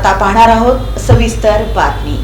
आता पाहणार आहोत सविस्तर बातमी.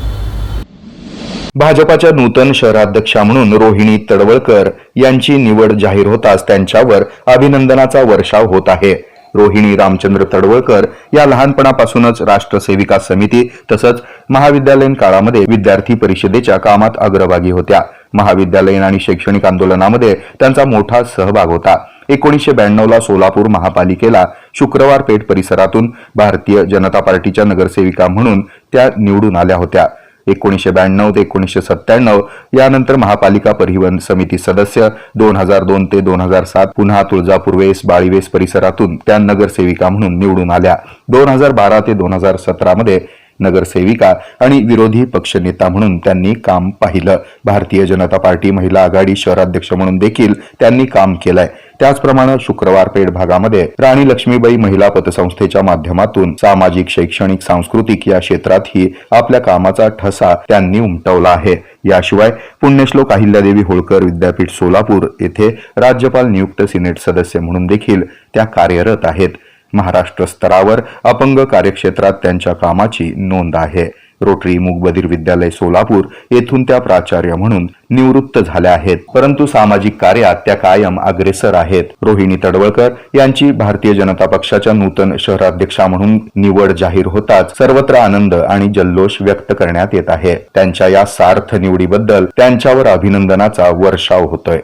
भाजपाच्या नूतन शहराध्यक्षा म्हणून रोहिणी तडवळकर यांची निवड जाहीर होताच त्यांच्यावर अभिनंदनाचा वर्षाव होत आहे. रोहिणी रामचंद्र तडवळकर या लहानपणापासूनच राष्ट्रसेविका समिती तसंच महाविद्यालयीन काळामध्ये विद्यार्थी परिषदेच्या कामात अग्रभागी होत्या. महाविद्यालयीन आणि शैक्षणिक आंदोलनामध्ये त्यांचा मोठा सहभाग होता. एकोणीसशे ब्याण्णव ला सोलापूर महापालिकेला शुक्रवार पेठ परिसरातून भारतीय जनता पार्टीच्या नगरसेविका म्हणून त्या निवडून आल्या होत्या. एकोणीसशे ब्याण्णव ते एकोणीसशे सत्त्याण्णव यानंतर महापालिका परिवहन समिती सदस्य दोन हजार दोन ते दोन हजार सात पुन्हा तुळजापूर वेस बाळीवेस परिसरातून त्या नगरसेविका म्हणून निवडून आल्या. दोन हजार बारा ते दोन हजार सतरामध्ये नगरसेविका आणि विरोधी पक्षनेता म्हणून त्यांनी काम पाहिलं. भारतीय जनता पार्टी महिला आघाडी शहराध्यक्ष म्हणून देखील त्यांनी काम केलंय. त्याचप्रमाणे शुक्रवार पेठ भागामध्ये राणी लक्ष्मीबाई महिला पतसंस्थेच्या माध्यमातून सामाजिक शैक्षणिक सांस्कृतिक या क्षेत्रातही आपल्या कामाचा ठसा त्यांनी उमटवला आहे. याशिवाय पुण्यश्लोक अहिल्यादेवी होळकर विद्यापीठ सोलापूर येथे राज्यपाल नियुक्त सिनेट सदस्य म्हणून देखील त्या कार्यरत आहेत. महाराष्ट्र स्तरावर अपंग कार्यक्षेत्रात त्यांच्या कामाची नोंद आहे. रोटरी मुगबधीर विद्यालय सोलापूर येथून त्या प्राचार्य म्हणून निवृत्त झाल्या आहेत. परंतु सामाजिक कार्यात त्या कायम अग्रेसर आहेत. रोहिणी तडवळकर यांची भारतीय जनता पक्षाच्या नूतन शहराध्यक्षा म्हणून निवड जाहीर होताच सर्वत्र आनंद आणि जल्लोष व्यक्त करण्यात येत आहे. त्यांच्या या सार्थ निवडीबद्दल त्यांच्यावर अभिनंदनाचा वर्षाव होतोय.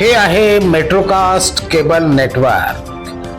हे आहे मेट्रोकास्ट केबल नेटवर्क.